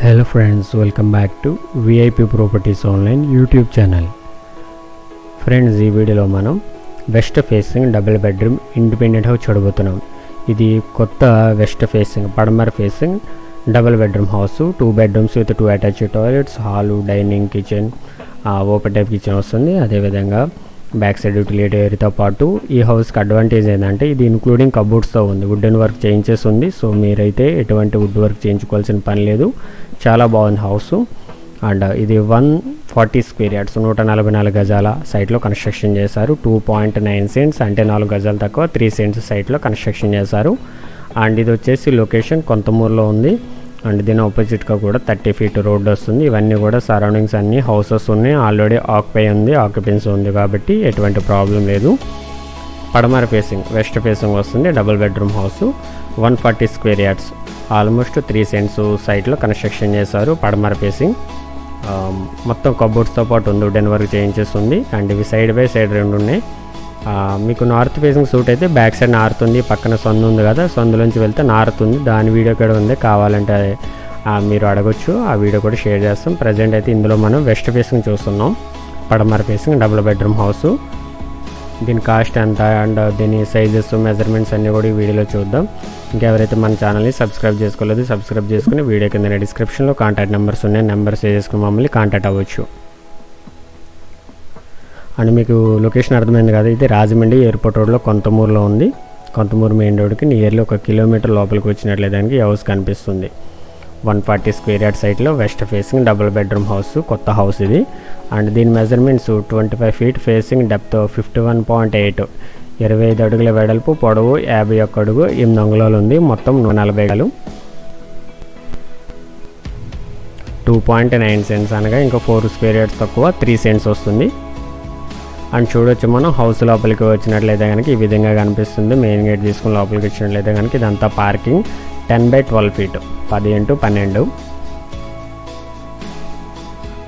Hello friends welcome back to VIP properties online YouTube channel friends ఈ వీడియోలో మనం west facing double bedroom independent house చూడబోతున్నాం. ఇది కొత్త వెస్ట్ ఫేసింగ్ పడమర facing double bedroom house two bedrooms with two attached toilets hall dining kitchen open type kitchen వస్తుంది. అదేవిధంగా back side utility ఏరియాతో పాటు ఈ హౌస్కి అడ్వాంటేజ్ ఏంటంటే ఇది ఇన్క్లూడింగ్ కబోర్డ్స్తో ఉంది. వుడెన్ వర్క్ చేయించేసి ఉంది. సో మీరైతే ఎటువంటి వుడ్ వర్క్ చేయించుకోవాల్సిన పని లేదు. చాలా బాగుంది హౌస్ అండ్ uh, ఇది వన్ ఫార్టీ స్క్వేర్ యార్డ్స్ నూట నలభై నాలుగు గజాల సైట్లో కన్స్ట్రక్షన్ చేశారు. టూ పాయింట్ నైన్ సెంట్స్ అంటే నాలుగు గజాలు తక్కువ త్రీ సెంట్స్ సైట్లో కన్స్ట్రక్షన్ చేశారు. అండ్ ఇది వచ్చేసి లొకేషన్ కొంతమూరులో ఉంది. అండ్ దీని ఆపోజిట్గా కూడా థర్టీ ఫీట్ రోడ్ వస్తుంది. ఇవన్నీ కూడా సరౌండింగ్స్ అన్నీ హౌసెస్ ఉన్నాయి. ఆల్రెడీ ఆక్యుపై ఉంది ఆక్యుపెన్సీ ఉంది కాబట్టి ఎటువంటి ప్రాబ్లం లేదు. పడమర ఫేసింగ్ వెస్ట్ ఫేసింగ్ వస్తుంది double bedroom house one forty square yards almost three cents సైట్లో కన్స్ట్రక్షన్ చేశారు పడమర ఫేసింగ్ um, మొత్తం కబోర్డ్స్తో పాటు ఉంది వుడెన్ వర్క్ చేయించేస్తుంది అండ్ ఇవి సైడ్ బై సైడ్ రెండు ఉన్నాయి. మీకు నార్త్ ఫేసింగ్ సూట్ అయితే బ్యాక్ సైడ్ నారుతుంది పక్కన సొందు ఉంది కదా సొందులోంచి వెళ్తే నారుతుంది. దాని వీడియో కూడా ఉంది కావాలంటే మీరు అడగొచ్చు. ఆ వీడియో కూడా షేర్ చేస్తాం. ప్రజెంట్ అయితే ఇందులో మనం వెస్ట్ ఫేసింగ్ చూస్తున్నాం. పడమర ఫేసింగ్ డబుల్ బెడ్రూమ్ హౌస్. దీని కాస్ట్ ఎంత అండ్ దీని సైజెస్ మెజర్మెంట్స్ అన్నీ కూడా ఈ వీడియోలో చూద్దాం. ఇంకెవరైతే మన ఛానల్ని సబ్స్క్రైబ్ చేసుకోలేదు సబ్స్క్రైబ్ చేసుకుని వీడియో కింద డిస్క్రిప్షన్లో కాంటాక్ట్ నెంబర్స్ ఉన్నాయి. నెంబర్స్ చేసుకుని మమ్మల్ని కాంటాక్ట్ అవ్వచ్చు. అండ్ మీకు లొకేషన్ అర్థమైంది కదా ఇది రాజమండ్రి ఎయిర్పోర్ట్ రోడ్లో కొంతమూరులో ఉంది. కొంతమూరు మెయిన్ రోడ్కి నియర్లీ ఒక కిలోమీటర్ లోపలికి వచ్చినట్లే దానికి హౌస్ కనిపిస్తుంది. వన్ ఫార్టీ స్క్వేర్ యార్డ్ సైట్లో west facing double bedroom house కొత్త హౌస్ ఇది. అండ్ దీని measurements twenty five feet facing depth fifty one point eight. ఇరవై ఐదు అడుగుల వెడల్పు పొడవు యాభై ఒక్క అడుగు ఎనిమిది అంగుళాలు ఉంది. మొత్తం నూట నలభై గలు టూ పాయింట్ నైన్ సెంట్స్ అనగా ఇంకా ఫోర్ స్క్వేర్ యార్డ్స్ తక్కువ త్రీ సెంట్స్ వస్తుంది. అండ్ చూడొచ్చు మనం హౌస్ లోపలికి వచ్చినట్లయితే కనుక ఈ విధంగా కనిపిస్తుంది. మెయిన్ గేట్ తీసుకుని లోపలికి వచ్చినట్లయితే కనుక ఇదంతా parking. Ten by twelve feet. పది ఇంటూ పన్నెండు.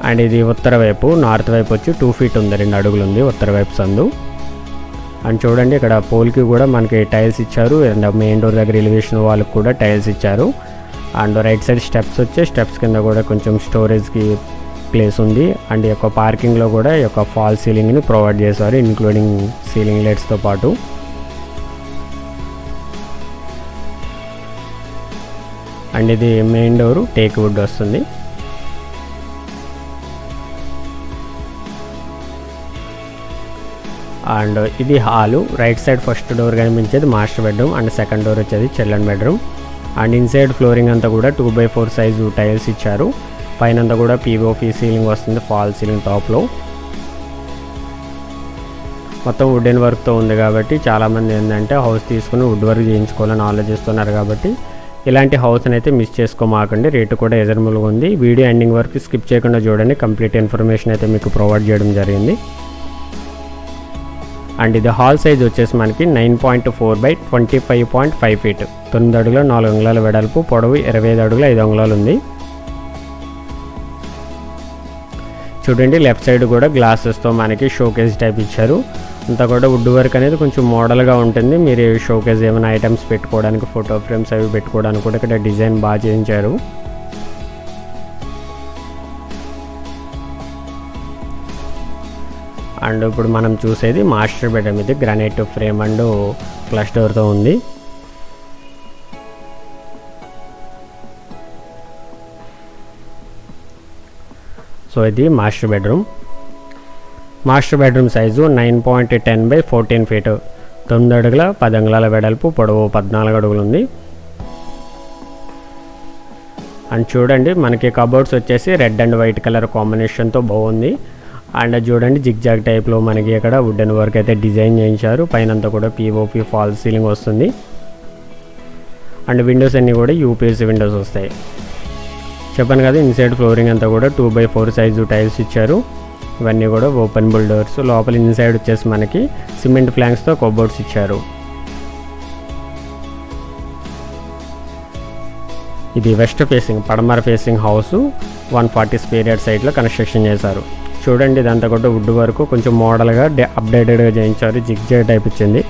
అండ్ ఇది ఉత్తర వైపు నార్త్ వైపు వచ్చి టూ ఫీట్ ఉంది రెండు అడుగులు ఉంది ఉత్తర వైపు సందు. అండ్ చూడండి ఇక్కడ పోల్కి కూడా మనకి టైల్స్ ఇచ్చారు. అండ్ మెయిన్ డోర్ దగ్గర ఎలివేషన్ వాళ్ళకి కూడా టైల్స్ ఇచ్చారు. అండ్ రైట్ సైడ్ స్టెప్స్ వచ్చే స్టెప్స్ కింద కూడా కొంచెం స్టోరేజ్కి ప్లేస్ ఉంది. అండ్ ఈ యొక్క పార్కింగ్లో కూడా ఈ యొక్క ఫాల్ సీలింగ్ని ప్రొవైడ్ చేశారు ఇంక్లూడింగ్ సీలింగ్ లైట్స్తో పాటు. అండ్ ఇది మెయిన్ డోరు టేక్ వుడ్ వస్తుంది. అండ్ ఇది hall right side first door కనిపించేది master bedroom and second door వచ్చేది children bedroom and inside flooring అంతా కూడా two by four size tiles ఇచ్చారు. పైన అంతా కూడా పీఓపీ సీలింగ్ వస్తుంది ఫాల్ సీలింగ్ టాప్లో మొత్తం వుడెన్ వర్క్తో ఉంది కాబట్టి చాలామంది ఏంటంటే హౌస్ తీసుకుని వుడ్ వర్క్ చేయించుకోవాలని ఆలోచిస్తున్నారు కాబట్టి ఇలాంటి హౌస్ని అయితే మిస్ చేసుకోమాకండి. రేటు కూడా ఎజర్ములుగా ఉంది. వీడియో ఎండింగ్ వరకు స్కిప్ చేయకుండా చూడండి. కంప్లీట్ ఇన్ఫర్మేషన్ అయితే మీకు ప్రొవైడ్ చేయడం జరిగింది. అండ్ ఇది హాల్ సైజ్ వచ్చేసి మనకి nine point four by twenty five point five feet తొమ్మిది అడుగుల నాలుగు అంగుళాల వెడల్పు పొడవు ఇరవై ఐదు అడుగుల ఐదు అంగుళాలు ఉంది. చూడండి లెఫ్ట్ సైడ్ కూడా గ్లాసెస్తో మనకి షోకేజ్ టైప్ ఇచ్చారు. అంతా కూడా వుడ్ వర్క్ అనేది కొంచెం మోడల్గా ఉంటుంది. మీరు షోకేజ్ ఏమైనా ఐటమ్స్ పెట్టుకోవడానికి ఫోటో ఫ్రేమ్స్ అవి పెట్టుకోవడానికి కూడా ఇక్కడ డిజైన్ బాగా చేయించారు అండ్ ఇప్పుడు మనం చూసేది మాస్టర్ బెడ్రూమ్ ఇది గ్రానైట్ ఫ్రేమ్ అండ్ క్లస్టర్తో డోర్తో ఉంది. సో ఇది master bedroom. Master bedroom size nine point ten by fourteen feet. తొమ్మిది అడుగుల పది అంగుళాల వెడల్పు పొడవు పద్నాలుగు అడుగులు ఉంది. అండ్ చూడండి మనకి కబోర్డ్స్ వచ్చేసి రెడ్ అండ్ వైట్ కలర్ కాంబినేషన్తో బాగుంది. అండ్ చూడండి జిగ్ జాగ్ టైప్లో మనకి ఇక్కడ వుడెన్ వర్క్ అయితే డిజైన్ చేయించారు. పైన అంతా కూడా పీఓపీ ఫాల్ సీలింగ్ వస్తుంది. అండ్ విండోస్ అన్నీ కూడా యూపీఎస్సీ విండోస్ వస్తాయి. చెప్పాను కదా ఇన్సైడ్ ఫ్లోరింగ్ అంతా కూడా two by four size tiles ఇచ్చారు. ఇవన్నీ కూడా ఓపెన్ బుల్ డోర్స్ లోపల ఇన్సైడ్ వచ్చేసి మనకి సిమెంట్ ఫ్లాంక్స్తో కబోర్డ్స్ ఇచ్చారు. ఇది వెస్ట్ ఫేసింగ్ పడమర facing house one forty square yard సైట్లో కన్స్ట్రక్షన్ చేశారు. చూడండి ఇదంతా కూడా వుడ్ వరకు కొంచెం మోడల్గా అప్డేటెడ్గా చేయించారు. జిగ్జే టైప్ ఇచ్చింది.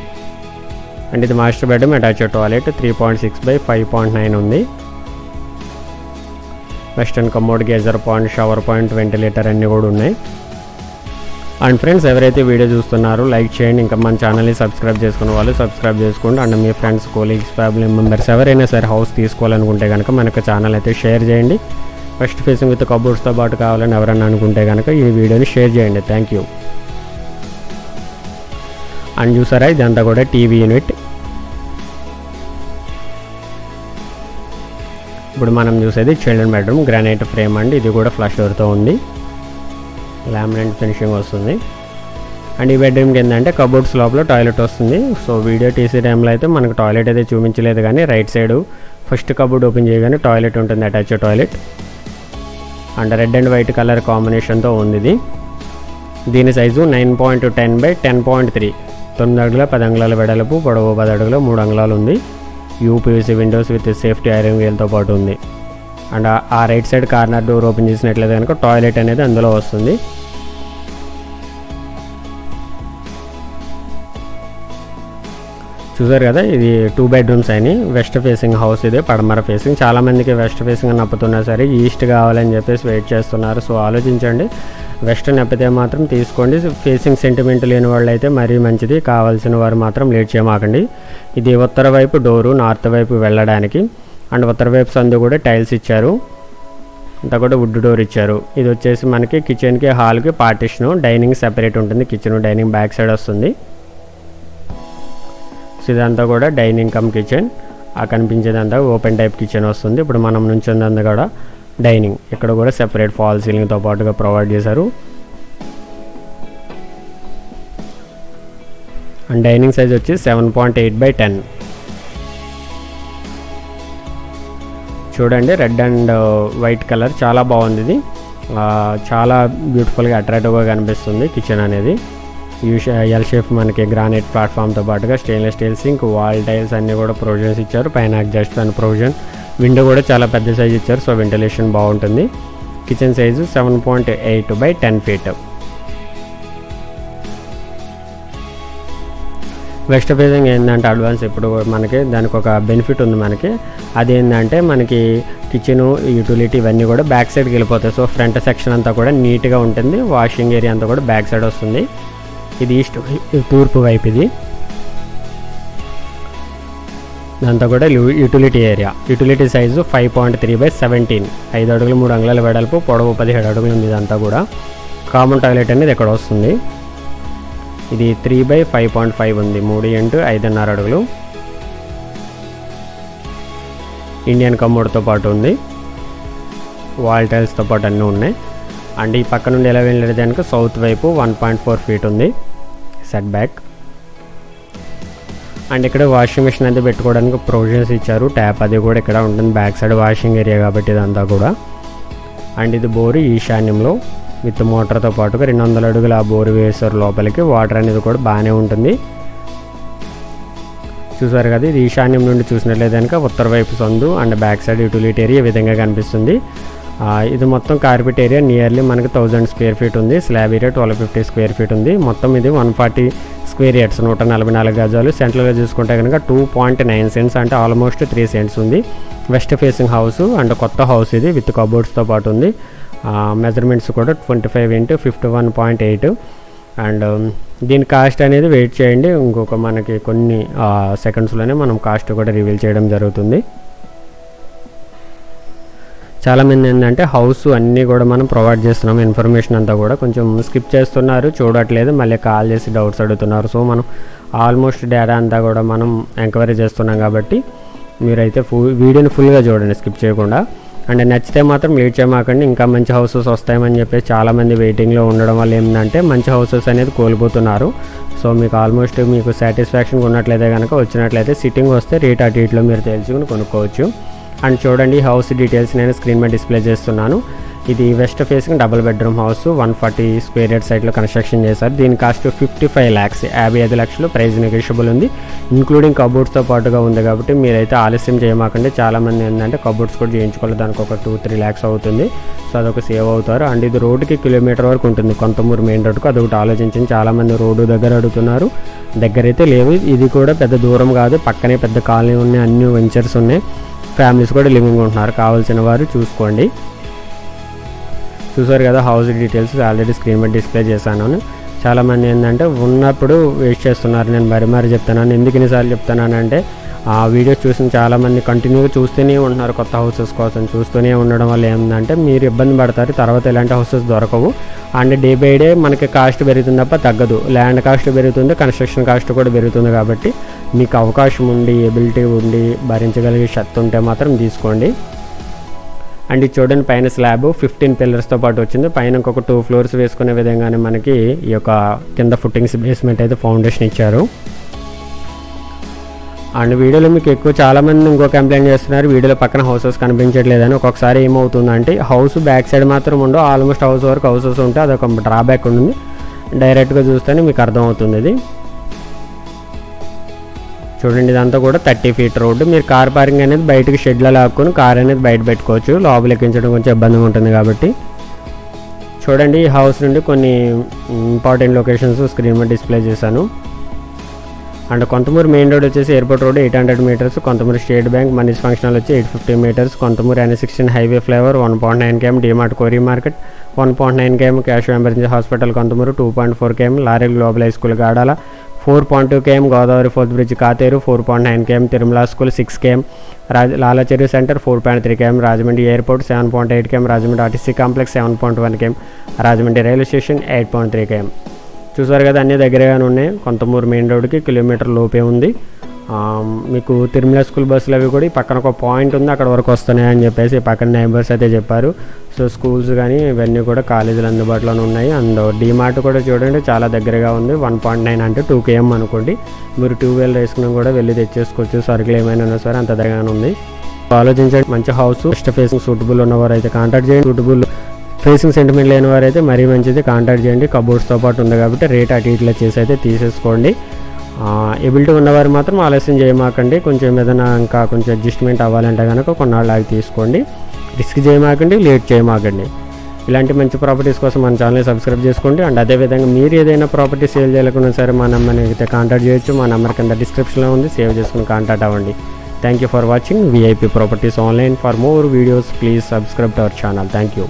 అండ్ ఇది master bedroom attached toilet three point six by five point nine ఉంది. Western commode geyser point shower point ventilator అన్నీ కూడా ఉన్నాయి. అండ్ ఫ్రెండ్స్ ఎవరైతే వీడియో చూస్తున్నారో లైక్ చేయండి. ఇంకా మన ఛానల్ని సబ్స్క్రైబ్ చేసుకున్న వాళ్ళు సబ్స్క్రైబ్ చేసుకోండి. అండ్ మీ ఫ్రెండ్స్ కోలీగ్స్ ఫ్యామిలీ మెంబర్స్ ఎవరైనా సరే హౌస్ తీసుకోవాలనుకుంటే కనుక మనకు ఛానల్ అయితే షేర్ చేయండి. ఫస్ట్ ఫేసింగ్ విత్ కబోర్డ్స్తో పాటు కావాలని ఎవరైనా అనుకుంటే కనుక ఈ వీడియోని షేర్ చేయండి. థ్యాంక్ యూ అండ్ చూసారా ఇదంతా కూడా టీవీ యూనిట్ ఇప్పుడు మనం చూసేది చిల్డ్రన్ బెడ్రూమ్ గ్రానైట్ ఫ్రేమ్ అండి. ఇది కూడా ఫ్లష్ డోర్తో ఉంది. లామినెంట్ ఫినిషింగ్ వస్తుంది. అండ్ ఈ బెడ్రూమ్కి ఏంటంటే కబోర్డ్స్ లోపల టాయిలెట్ వస్తుంది. సో వీడియో తీసే టైంలో అయితే మనకు టాయిలెట్ అయితే చూపించలేదు కానీ right side first cupboard open చేయగానే టాయిలెట్ ఉంటుంది attach toilet. And red and white colour కాంబినేషన్తో ఉంది ఇది. దీని size nine point ten by ten point three. తొమ్మిది అడుగుల పది అంగుళాల వెడలపు పొడవు పది అడుగుల మూడు అంగుళాలు ఉంది. UPVC windows with safety iron వీల్తో పాటు ఉంది. అండ్ ఆ- right side corner door open చేసినట్లయితే కనుక టాయిలెట్ అనేది అందులో వస్తుంది. చూసారు కదా ఇది టూ బెడ్రూమ్స్ అని. వెస్ట్ ఫేసింగ్ హౌస్ ఇది పడమర ఫేసింగ్. చాలామందికి వెస్ట్ ఫేసింగ్ నప్పుతున్నా సరే ఈస్ట్ కావాలని చెప్పేసి వెయిట్ చేస్తున్నారు. సో ఆలోచించండి. వెస్ట్రన్ అప్పితే మాత్రం తీసుకోండి. ఫేసింగ్ సెంటిమెంట్ లేని వాళ్ళు అయితే మరీ మంచిది. కావాల్సిన వారు మాత్రం లేట్ చేయమాకండి. ఇది ఉత్తర వైపు డోరు నార్త్ వైపు వెళ్ళడానికి. అండ్ ఉత్తర వైపు సందు కూడా టైల్స్ ఇచ్చారు. అంతా కూడా వుడ్ డోర్ ఇచ్చారు. ఇది వచ్చేసి మనకి కిచెన్కి హాల్కి పార్టిషన్ డైనింగ్ సెపరేట్ ఉంటుంది. కిచెన్ డైనింగ్ బ్యాక్ సైడ్ వస్తుంది. సో ఇదంతా కూడా డైనింగ్ కమ్ కిచెన్ ఆ కనిపించేదంతా ఓపెన్ టైప్ కిచెన్ వస్తుంది. ఇప్పుడు మనం నుంచిందంతా కూడా డైనింగ్. ఇక్కడ కూడా సెపరేట్ ఫాల్ సీలింగ్తో పాటుగా ప్రొవైడ్ చేశారు. అండ్ డైనింగ్ సైజ్ వచ్చి seven point eight by ten. చూడండి రెడ్ అండ్ వైట్ కలర్. చాలా బాగుంది ఇది. చాలా బ్యూటిఫుల్గా అట్రాక్టివ్గా కనిపిస్తుంది కిచెన్ అనేది. యూ ఎల్ షేప్ మనకి గ్రానైట్ ప్లాట్ఫామ్తో పాటుగా stainless steel sink wall tiles అన్నీ కూడా ప్రొవిజన్స్ ఇచ్చారు. పైన అడ్జస్ట్ అండ్ ప్రొవిజన్. విండో కూడా చాలా పెద్ద సైజ్ ఇచ్చారు సో వెంటిలేషన్ బాగుంటుంది. Kitchen size seven point eight by ten feet. West facing ఏంటంటే అడ్వాన్స్ ఇప్పుడు మనకి దానికి ఒక బెనిఫిట్ ఉంది మనకి. అది ఏంటంటే మనకి కిచెన్ యూటిలిటీ ఇవన్నీ కూడా బ్యాక్ సైడ్కి వెళ్ళిపోతాయి. సో ఫ్రంట్ సెక్షన్ అంతా కూడా నీట్గా ఉంటుంది. వాషింగ్ ఏరియా అంతా కూడా బ్యాక్ సైడ్ వస్తుంది. ఇది ఈస్ట్ తూర్పు వైపు ఇది. దాంతో కూడా utility area utility size five point three by seventeen ఐదు అడుగులు మూడు అంగుళాల వెడల్పు పొడవు పదిహేడు అడుగులు ఉంది ఇదంతా కూడా. కామన్ టాయిలెట్ అనేది ఇక్కడ వస్తుంది. ఇది three by five point five ఉంది. మూడు ఇంటూ ఐదున్నర అడుగులు. ఇండియన్ కమోడ్తో పాటు ఉంది. వాల్ టైల్స్తో పాటు అన్నీ ఉన్నాయి. అండ్ ఈ పక్క నుండి ఎలా వెళ్ళేది సౌత్ వైపు వన్ పాయింట్ ఫోర్ ఫీట్ ఉంది. సెట్ బ్యాక్ అండ్ ఇక్కడ వాషింగ్ మిషన్ అయితే పెట్టుకోవడానికి ప్రొవిజన్స్ ఇచ్చారు. ట్యాప్ అది కూడా ఇక్కడ ఉంటుంది. బ్యాక్ సైడ్ వాషింగ్ ఏరియా కాబట్టి ఇదంతా కూడా. అండ్ ఇది బోరు ఈశాన్యంలో విత్ మోటార్తో పాటుగా రెండు వందల అడుగుల ఆ బోరు వేసారు లోపలికి వాటర్ అనేది కూడా బాగానే ఉంటుంది. చూసారు కదా ఇది ఈశాన్యం నుండి చూసినట్లయితే కనుక ఉత్తర వైపు సందు and back side utility area ఈ విధంగా కనిపిస్తుంది. ఇది మొత్తం కార్పెట్ ఏరియా నియర్లీ మనకి థౌజండ్ స్క్వేర్ ఫీట్ ఉంది. Slab area twelve fifty square feet ఉంది. మొత్తం ఇది వన్ ఫార్టీ స్క్వేర్ యార్డ్స్ నూట నలభై నాలుగు గజాలు. సెంట్రల్గా చూసుకుంటే కనుక టూ పాయింట్ నైన్ సెంట్స్ అంటే ఆల్మోస్ట్ త్రీ సెంట్స్ ఉంది. వెస్ట్ ఫేసింగ్ హౌస్ అండ్ కొత్త హౌస్ ఇది విత్ కబోర్డ్స్తో పాటు ఉంది. మెజర్మెంట్స్ కూడా twenty five into fifty one point eight. And దీని కాస్ట్ అనేది వెయిట్ చేయండి. ఇంకొక మనకి కొన్ని సెకండ్స్లోనే మనం కాస్ట్ కూడా రివీల్ చేయడం జరుగుతుంది. చాలామంది ఏంటంటే హౌస్ అన్నీ కూడా మనం ప్రొవైడ్ చేస్తున్నాం. ఇన్ఫర్మేషన్ అంతా కూడా కొంచెం స్కిప్ చేస్తున్నారు. చూడట్లేదు. మళ్ళీ కాల్ చేసి డౌట్స్ అడుగుతున్నారు. సో మనం ఆల్మోస్ట్ డేటా అంతా కూడా మనం ఎంక్వైరీ చేస్తున్నాం కాబట్టి మీరైతే ఫుల్ వీడియోని ఫుల్గా చూడండి. స్కిప్ చేయకుండా. అండ్ నచ్చితే మాత్రం లేట్ చేయమాకండి. ఇంకా మంచి హౌసెస్ వస్తాయని చెప్పేసి చాలామంది వెయిటింగ్లో ఉండడం వల్ల ఏంటంటే మంచి హౌసెస్ అనేది కోల్పోతున్నారు. సో మీకు ఆల్మోస్ట్ మీకు సాటిస్ఫాక్షన్ ఉన్నట్లయితే కనుక వచ్చినట్లయితే సిట్టింగ్ వస్తే రేట్ అటు ఇట్లో మీరు తెలుసుకుని కొనుక్కోవచ్చు. అండ్ చూడండి హౌస్ డీటెయిల్స్ నేను స్క్రీన్ మీద డిస్ప్లే చేస్తున్నాను. ఇది west facing double bedroom house one forty square yard సైట్లో కన్స్ట్రక్షన్ చేశారు. దీని కాస్ట్ ఫిఫ్టీ ఫైవ్ ల్యాక్స్ యాభై ఐదు లక్షలు ప్రైస్ నెగోషియబుల్ ఉంది. ఇంక్లూడింగ్ కబోర్డ్స్తో పాటుగా ఉంది కాబట్టి మీరైతే ఆలస్యం చేయమాకండి. చాలామంది ఏంటంటే కబోర్డ్స్ కూడా చేయించుకోవాలి. దానికి ఒక టూ త్రీ ల్యాక్స్ అవుతుంది. సో అదొక సేవ్ అవుతారు. అండ్ ఇది రోడ్డుకి కిలోమీటర్ వరకు ఉంటుంది. కొంతమూరు మెయిన్ రోడ్డుకు. అదొకటి ఆలోచించింది చాలామంది రోడ్డు దగ్గర అడుగుతున్నారు. దగ్గరైతే లేవు. ఇది కూడా పెద్ద దూరం కాదు. పక్కనే పెద్ద కాలనీ ఉన్నాయి. అన్ని వెంచర్స్ ఉన్నాయి. ఫ్యామిలీస్ కూడా లివింగ్ ఉంటున్నారు. కావాల్సిన వారు చూసుకోండి. చూసారు కదా హౌస్ డీటెయిల్స్ ఆల్రెడీ స్క్రీన్ మీద డిస్ప్లే చేశాను. చాలామంది ఏంటంటే ఉన్నప్పుడు వేస్ట్ చేస్తున్నారు నేను మరి మరి చెప్తున్నాను ఎందుకు ఎన్నిసార్లు చెప్తున్నానంటే ఆ వీడియోస్ చూసిన చాలామంది కంటిన్యూగా చూస్తూనే ఉంటున్నారు కొత్త హౌసెస్ కోసం చూస్తూనే ఉండడం వల్ల ఏంటంటే మీరు ఇబ్బంది పడతారు తర్వాత ఇలాంటి హౌసెస్ దొరకవు. అండ్ డే బై డే మనకి కాస్ట్ పెరుగుతుంది తప్ప తగ్గదు. ల్యాండ్ కాస్ట్ పెరుగుతుంది కన్స్ట్రక్షన్ కాస్ట్ కూడా పెరుగుతుంది కాబట్టి మీకు అవకాశం ఉండి ఎబిలిటీ ఉండి భరించగలిగే శక్తి ఉంటే మాత్రం తీసుకోండి. అండ్ ఇది చూడండి పైన స్లాబ్ ఫిఫ్టీన్ పిల్లర్స్తో పాటు వచ్చింది. పైన ఇంకొక టూ ఫ్లోర్స్ వేసుకునే విధంగానే మనకి ఈ యొక్క కింద ఫుట్టింగ్స్ బేస్మెంట్ అయితే ఫౌండేషన్ ఇచ్చారు. అండ్ వీడియోలో మీకు ఎక్కువ చాలామంది ఇంకో కంప్లైంట్ చేస్తున్నారు వీడియోలో పక్కన హౌసెస్ కనిపించట్లేదని. ఒక్కొక్కసారి ఏమవుతుందంటే హౌస్ బ్యాక్ సైడ్ మాత్రం ఉండవు ఆల్మోస్ట్ హౌస్ వరకు హౌసెస్ ఉంటే అదొక డ్రాబ్యాక్ ఉంటుంది. డైరెక్ట్గా చూస్తేనే మీకు అర్థమవుతుంది ఇది. చూడండి ఇదంతా కూడా థర్టీ ఫీట్ రోడ్డు. మీరు కార్ పార్కింగ్ అనేది బయటకు షెడ్లో లాక్కొని కార్ అనేది బయట పెట్టుకోవచ్చు. లోపల ఎక్కించడం కొంచెం ఇబ్బందిగా ఉంటుంది కాబట్టి. చూడండి ఈ హౌస్ నుండి కొన్ని ఇంపార్టెంట్ లొకేషన్స్ స్క్రీన్ మీద డిస్ప్లే చేశాను. అండ్ కొంతమూరు మెయిన్ రోడ్ వచ్చేసి airport road eight hundred metres Konthamuru state bank మనీస్ functional వచ్చి eight fifty metres Konthamuru N sixteen highway flyover one point nine KM DMart కోరీ market one point nine KM cash emergency hospital Konthamuru two point four KM lorry global high school Gadala four point two KM Godavari fourth bridge Katheru four point nine KM Tirumala school six KM Raja Lalacheru centre four point three KM Rajahmundry airport seven point eight KM Rajahmundry RTC complex seven point one KM Rajahmundry railway station eight point three KM. చూసారు కదా అన్నీ దగ్గరగానే ఉన్నాయి. Konthamuru main రోడ్కి kilometre లోపే ఉంది. మీకు Tirumala school బస్సులు అవి కూడా ఈ పక్కన ఒక పాయింట్ ఉంది అక్కడ వరకు వస్తున్నాయి అని చెప్పేసి పక్కన నైబర్స్ అయితే చెప్పారు. సో స్కూల్స్ కానీ ఇవన్నీ కూడా కాలేజీలు అందుబాటులోనే ఉన్నాయి. అండ్ డిమార్ట్ కూడా చూడండి చాలా దగ్గరగా ఉంది. వన్ పాయింట్ నైన్ అంటే టూ కేఎం అనుకోండి. మీరు టూ వీలర్ వేసుకుని కూడా వెళ్ళి తెచ్చేసుకోవచ్చు. సరుకులు ఏమైనా ఉన్నా సరే అంత దగ్గరగానే ఉంది. ఆలోచించండి మంచి హౌస్ ఫస్ట్ ఫేసింగ్ సూటబుల్ ఉన్నవారు అయితే కాంటాక్ట్ చేయండి. సూటబుల్ ఫేసింగ్ సెంటిమెంట్ లేని వారైతే మరీ మంచిది. కాంటాక్ట్ చేయండి. కబోర్డ్స్తో పాటు ఉంది కాబట్టి రేట్ అటు ఇట్లా చేసి అయితే తీసేసుకోండి. ఎబిలిటీ ఉన్నవారు మాత్రం ఆలస్యం చేయమాకండి. కొంచెం ఏదైనా ఇంకా కొంచెం అడ్జస్ట్మెంట్ అవ్వాలంటే కనుక కొన్నాళ్ళు ఆగి తీసుకోండి. రిస్క్ చేయమాకండి లేట్ చేయమాకండి. ఇలాంటి మంచి ప్రాపర్టీస్ కోసం మన ఛానల్ని సబ్స్క్రైబ్ చేసుకోండి. అండ్ అదేవిధంగా మీరు ఏదైనా ప్రాపర్టీ సేల్ చేయాలనుకున్నా సరే మా నెంబర్ని అయితే కాంటాక్ట్ చేయొచ్చు. మా నెంబర్ కింద డిస్క్రిప్షన్లో ఉంది. సేవ్ చేసుకుని కాంటాక్ట్ అవ్వండి. Thank you for watching VIP properties online for more videos please subscribe to our channel thank you